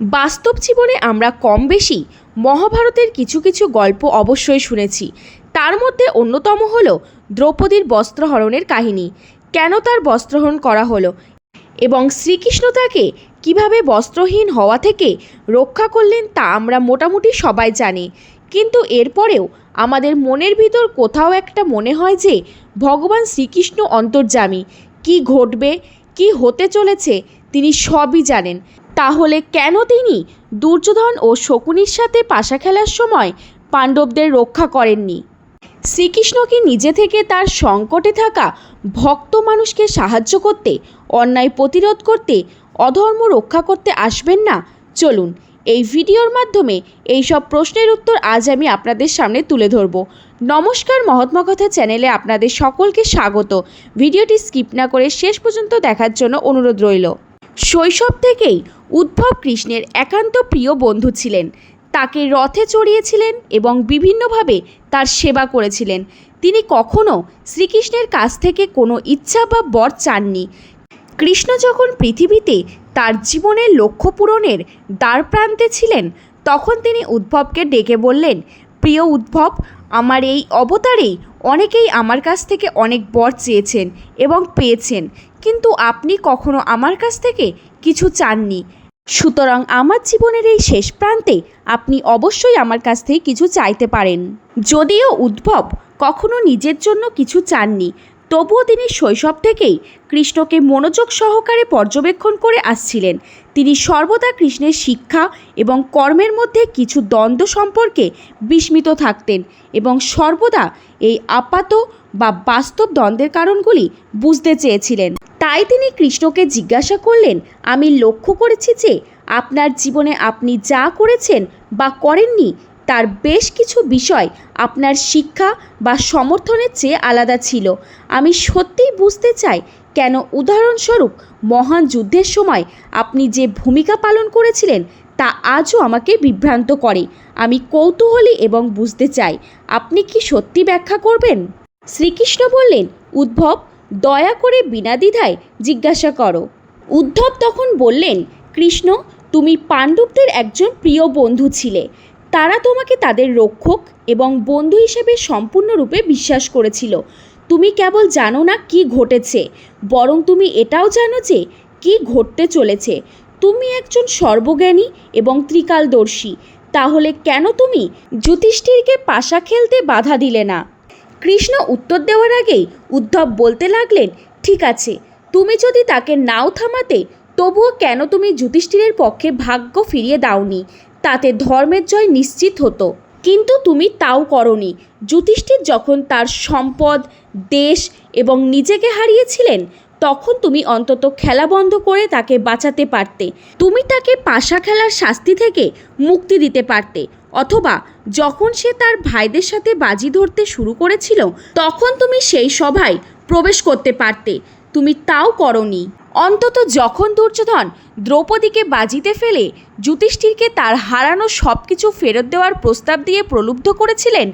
বাস্তব জীবনে আমরা কম বেশি মহাভারতের কিছু কিছু গল্প অবশ্যই শুনেছি। তার মধ্যে অন্যতম হল দ্রৌপদীর বস্ত্রহরণের কাহিনী। কেন তার বস্ত্রহরণ করা হলো এবং শ্রীকৃষ্ণ তাকে কীভাবে বস্ত্রহীন হওয়া থেকে রক্ষা করলেন তা আমরা মোটামুটি সবাই জানি। কিন্তু এরপরেও আমাদের মনের ভিতর কোথাও একটা মনে হয় যে, ভগবান শ্রীকৃষ্ণ অন্তর্যামী। কি ঘটবে, কি হতে চলেছে, তিনি সবই জানেন। তাহলে কেন তিনি দুর্যোধন ও শকুনির সাথে পাশা খেলার সময় পাণ্ডবদের রক্ষা করেননি? শ্রীকৃষ্ণ কি নিজে থেকে তার সংকটে থাকা ভক্ত মানুষকে সাহায্য করতে, অন্যায় প্রতিরোধ করতে, অধর্ম রক্ষা করতে আসবেন না? চলুন, এই ভিডিওর মাধ্যমে এই সব প্রশ্নের উত্তর আজ আমি আপনাদের সামনে তুলে ধরব। নমস্কার মহাত্মা কথা চ্যানেলে আপনাদের সকলকে স্বাগত। ভিডিওটি স্কিপ না করে শেষ পর্যন্ত দেখার জন্য অনুরোধ রইল। শৈশব থেকেই উদ্ভব কৃষ্ণের একান্ত প্রিয় বন্ধু ছিলেন। তাকে রথে চড়িয়েছিলেন এবং বিভিন্নভাবে তার সেবা করেছিলেন। তিনি কখনো শ্রীকৃষ্ণের কাছ থেকে কোনো ইচ্ছা বা বর চাননি। কৃষ্ণ যখন পৃথিবীতে তার জীবনের লক্ষ্য পূরণের দ্বার প্রান্তে ছিলেন, তখন তিনি উদ্ভবকে ডেকে বললেন, প্রিয় উদ্ভব আমার এই অবতারেই অনেকেই আমার কাছ থেকে অনেক বর চেয়েছেন এবং পেয়েছেন, কিন্তু আপনি কখনো আমার কাছ থেকে কিছু চাননি। সুতরাং আমার জীবনের এই শেষ প্রান্তে আপনি অবশ্যই আমার কাছ থেকে কিছু চাইতে পারেন। যদিও উদ্ভব কখনো নিজের জন্য কিছু চাননি তবুও তিনি শৈশব থেকেই কৃষ্ণকে মনোযোগ সহকারে পর্যবেক্ষণ করে আসছিলেন। তিনি সর্বদা কৃষ্ণের শিক্ষা এবং কর্মের মধ্যে কিছু দ্বন্দ্ব সম্পর্কে বিস্মিত থাকতেন এবং সর্বদা এই আপাত বা বাস্তব দ্বন্দ্বের কারণগুলি বুঝতে চেয়েছিলেন। তাই তিনি কৃষ্ণকে জিজ্ঞাসা করলেন, আমি লক্ষ্য করেছি যে আপনার জীবনে আপনি যা করেছেন বা করেননি তার বেশ কিছু বিষয় আপনার শিক্ষা বা সমর্থনের চেয়ে আলাদা ছিল। আমি সত্যিই বুঝতে চাই কেন উদাহরণস্বরূপ মহান যুদ্ধের সময় আপনি যে ভূমিকা পালন করেছিলেন তা আজও আমাকে বিভ্রান্ত করে। আমি কৌতূহলী এবং বুঝতে চাই, আপনি কি সত্যি ব্যাখ্যা করবেন? শ্রীকৃষ্ণ বললেন উদ্ভব দয়া করে বিনা দ্বিধায় জিজ্ঞাসা করো। উদ্ধব তখন বললেন, কৃষ্ণ, তুমি পাণ্ডবদের একজন প্রিয় বন্ধু ছিলে। তারা তোমাকে তাদের রক্ষক এবং বন্ধু হিসেবে সম্পূর্ণরূপে বিশ্বাস করেছিল। তুমি কেবল জানো না কি ঘটেছে, বরং তুমি এটাও জানো যে কি ঘটতে চলেছে। তুমি একজন সর্বজ্ঞানী এবং ত্রিকালদর্শী, তাহলে কেন তুমি যুধিষ্ঠিরকে পাশা খেলতে বাধা দিলে না? কৃষ্ণ উত্তর দেওয়ার আগেই উদ্ধব বলতে লাগলেন, ঠিক আছে, তুমি যদি তাকে নাও থামাতে, তবুও কেন তুমি যুধিষ্ঠিরের পক্ষে ভাগ্য ফিরিয়ে দাওনি? তাতে ধর্মের জয় নিশ্চিত হতো। কিন্তু তুমি তাও করনি। যুধিষ্ঠির যখন তার সম্পদ, দেশ এবং নিজেকে হারিয়েছিলেন, তখন তুমি অন্তত খেলা বন্ধ করে তাকে বাঁচাতে পারতে। তুমি তাকে পাশা খেলার শাস্তি থেকে মুক্তি দিতে পারতে। অথবা যখন সে তার ভাইদের সাথে বাজি ধরতে শুরু করেছিল, তখন তুমি সেই সভায় প্রবেশ করতে পারতে। তুমি তাও করনি। অন্তত যখন দুর্যোধন দ্রৌপদীকে বাজিতে ফেলে যুধিষ্ঠিরকে তার হারানো সব কিছু ফেরত দেওয়ার প্রস্তাব দিয়ে প্রলুব্ধ করেছিলেন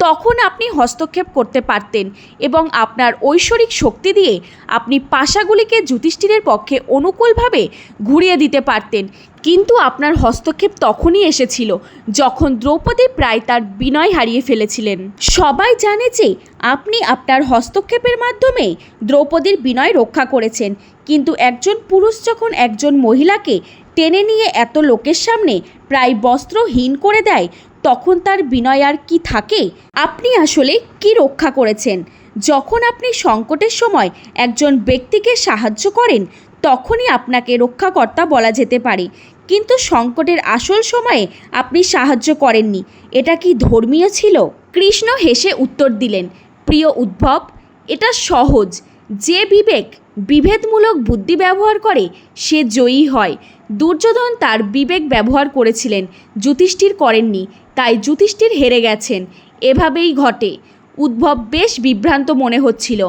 তখন আপনি হস্তক্ষেপ করতে পারতেন এবং আপনার ঐশ্বরিক শক্তি দিয়ে আপনি পাশাগুলিকে যুধিষ্ঠিরের পক্ষে অনুকূলভাবে ঘুরিয়ে দিতে পারতেন। কিন্তু আপনার হস্তক্ষেপ তখনই এসেছিল যখন দ্রৌপদী প্রায় তার বিনয় হারিয়ে ফেলেছিলেন। সবাই জানে যে আপনি আপনার হস্তক্ষেপের মাধ্যমে দ্রৌপদীর বিনয় রক্ষা করেছেন। কিন্তু একজন পুরুষ যখন একজন মহিলাকে টেনে নিয়ে এত লোকের সামনে প্রায় বস্ত্রহীন করে দেয় তখন তার বিনয় আর কি থাকে? আপনি আসলে কি রক্ষা করেছেন? যখন আপনি সংকটের সময় একজন ব্যক্তিকে সাহায্য করেন, তখনই আপনাকে রক্ষাকর্তা বলা যেতে পারে। কিন্তু সংকটের আসল সময়ে আপনি সাহায্য করেননি। এটা কি ধর্মীয় ছিল? কৃষ্ণ হেসে উত্তর দিলেন, প্রিয় উদ্ভব, এটা সহজ। যে বিবেক বিভেদমূলক বুদ্ধি ব্যবহার করে, সে জয়ী হয়। দুর্যোধন তার বিবেক ব্যবহার করেছিলেন, যুধিষ্ঠির করেননি। তাই যুধিষ্ঠির হেরে গেছেন। এভাবেই ঘটে। উদ্ভব বেশ বিভ্রান্ত মনে হচ্ছিল।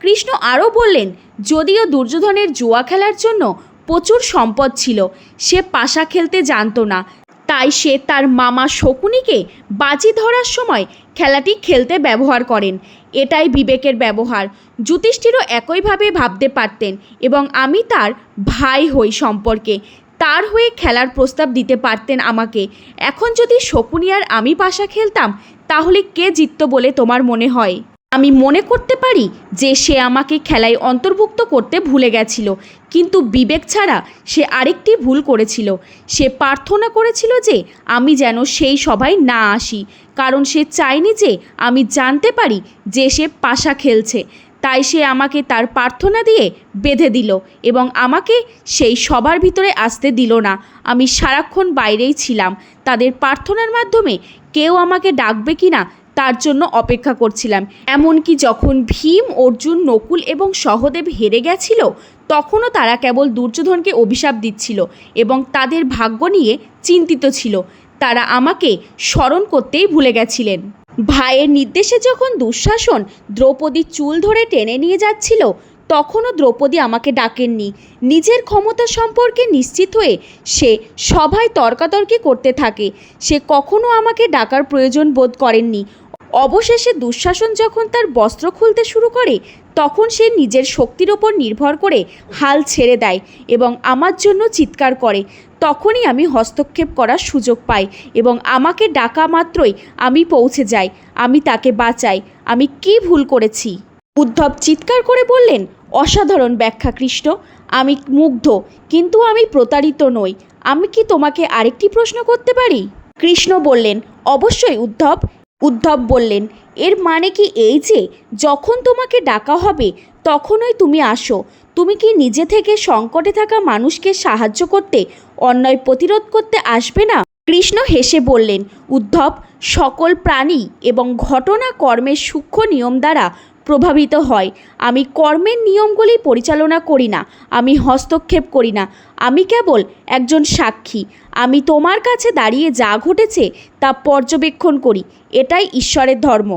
কৃষ্ণ আরও বললেন, যদিও দুর্যোধনের জুয়া খেলার জন্য প্রচুর সম্পদ ছিল, সে পাশা খেলতে জানতো না। তাই সে তার মামা শকুনিকে বাজি ধরার সময় খেলাটি খেলতে ব্যবহার করেন। এটাই বিবেকের ব্যবহার। যুধিষ্ঠিরও একইভাবে ভাবতে পারতেন এবং আমি তার ভাই হই সম্পর্কে। তার হয়ে খেলার প্রস্তাব দিতে পারতেন আমাকে। এখন যদি শকুনি আর আমি পাশা খেলতাম, তাহলে কে জিততো বলে তোমার মনে হয়? আমি মনে করতে পারি যে সে আমাকে খেলায় অন্তর্ভুক্ত করতে ভুলে গেছিল, কিন্তু বিবেক ছাড়া সে আরেকটি ভুল করেছিল। সে প্রার্থনা করেছিল যে আমি যেন সেই সভায় না আসি, কারণ সে চায়নি যে আমি জানতে পারি যে সে পাশা খেলছে। তাই সে আমাকে তার প্রার্থনা দিয়ে বেঁধে দিল এবং আমাকে সেই সবার ভিতরে আসতে দিল না। আমি সারাক্ষণ বাইরেই ছিলাম। তাদের প্রার্থনার মাধ্যমে কেউ আমাকে ডাকবে কি না তার জন্য অপেক্ষা করছিলাম। এমনকি যখন ভীম, অর্জুন, নকুল এবং সহদেব হেরে গেছিল, তখনও তারা কেবল দুর্যোধনকে অভিশাপ দিচ্ছিল এবং তাদের ভাগ্য নিয়ে চিন্তিত ছিল। তারা আমাকে স্মরণ করতেই ভুলে গেছিলেন। ভাইয়ের নির্দেশে যখন দুঃশাসন দ্রৌপদীর চুল ধরে টেনে নিয়ে যাচ্ছিল, তখনও দ্রৌপদী আমাকে ডাকেননি। নিজের ক্ষমতা সম্পর্কে নিশ্চিত হয়ে সে সভায় তর্কাতর্কি করতে থাকে। সে কখনো আমাকে ডাকার প্রয়োজন বোধ করেননি। অবশেষে দুঃশাসন যখন তার বস্ত্র খুলতে শুরু করে, তখন সে নিজের শক্তির ওপর নির্ভর করে হাল ছেড়ে দেয় এবং আমার জন্য চিৎকার করে। তখনই আমি হস্তক্ষেপ করার সুযোগ পাই এবং আমাকে ডাকা মাত্রই আমি পৌঁছে যাই, আমি তাকে বাঁচাই, আমি কি ভুল করেছি? উদ্ধব চিৎকার করে বললেন, অসাধারণ ব্যাখ্যা কৃষ্ণ, আমি মুগ্ধ, কিন্তু আমি প্রতারিত নই, আমি কি তোমাকে আরেকটি প্রশ্ন করতে পারি? কৃষ্ণ বললেন, অবশ্যই উদ্ধব উদ্ধব বললেন, এর মানে কি এই যে, যখন তোমাকে ডাকা হবে, তখনই তুমি আসো। তুমি কি নিজে থেকে সংকটে থাকা মানুষকে সাহায্য করতে, অন্যায় প্রতিরোধ করতে আসবে না? কৃষ্ণ হেসে বললেন, উদ্ধব, সকল প্রাণী এবং ঘটনা কর্মের সূক্ষ্ম নিয়ম দ্বারা প্রভাবিত হয়। আমি কর্মের নিয়মগুলি পরিচালনা করি না, আমি হস্তক্ষেপ করি না। আমি কেবল একজন সাক্ষী। আমি তোমার কাছে দাঁড়িয়ে যা ঘটেছে তা পর্যবেক্ষণ করি, এটাই ঈশ্বরের ধর্ম।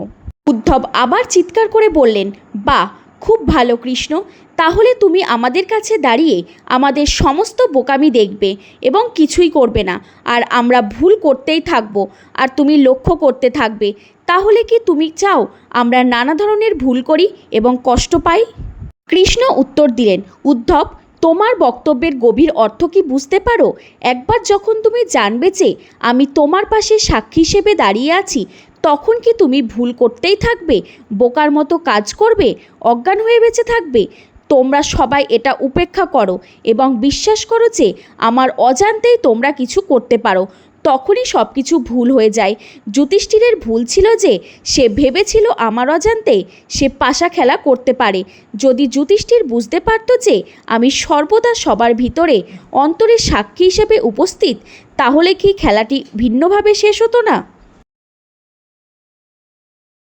উদ্ধব আবার চিৎকার করে বললেন বা খুব ভালো কৃষ্ণ। তাহলে তুমি আমাদের কাছে দাঁড়িয়ে আমাদের সমস্ত বোকামি দেখবে এবং কিছুই করবে না। আর আমরা ভুল করতেই থাকব। আর তুমি লক্ষ্য করতে থাকবে। তাহলে কি তুমি চাও আমরা নানা ধরনের ভুল করি এবং কষ্ট পাই? কৃষ্ণ উত্তর দিলেন, উদ্ধব, তোমার বক্তব্যের গভীর অর্থ কি বুঝতে পারো? একবার যখন তুমি জানবে যে আমি তোমার পাশে সাক্ষী হিসেবে দাঁড়িয়ে আছি, তখন কি তুমি ভুল করতেই থাকবে? বোকার মতো কাজ করবে? অজ্ঞান হয়ে বেঁচে থাকবে? তোমরা সবাই এটা উপেক্ষা করো এবং বিশ্বাস করো যে আমার অজান্তেই তোমরা কিছু করতে পারো। তখনই সব কিছু ভুল হয়ে যায়। যুধিষ্ঠিরের ভুল ছিল যে, সে ভেবেছিল আমার অজান্তে সে পাশা খেলা করতে পারে। যদি যুধিষ্ঠির বুঝতে পারত যে, আমি সর্বদা সবার ভিতরে অন্তরের সাক্ষী হিসেবে উপস্থিত, তাহলে কি খেলাটি ভিন্নভাবে শেষ হতো না?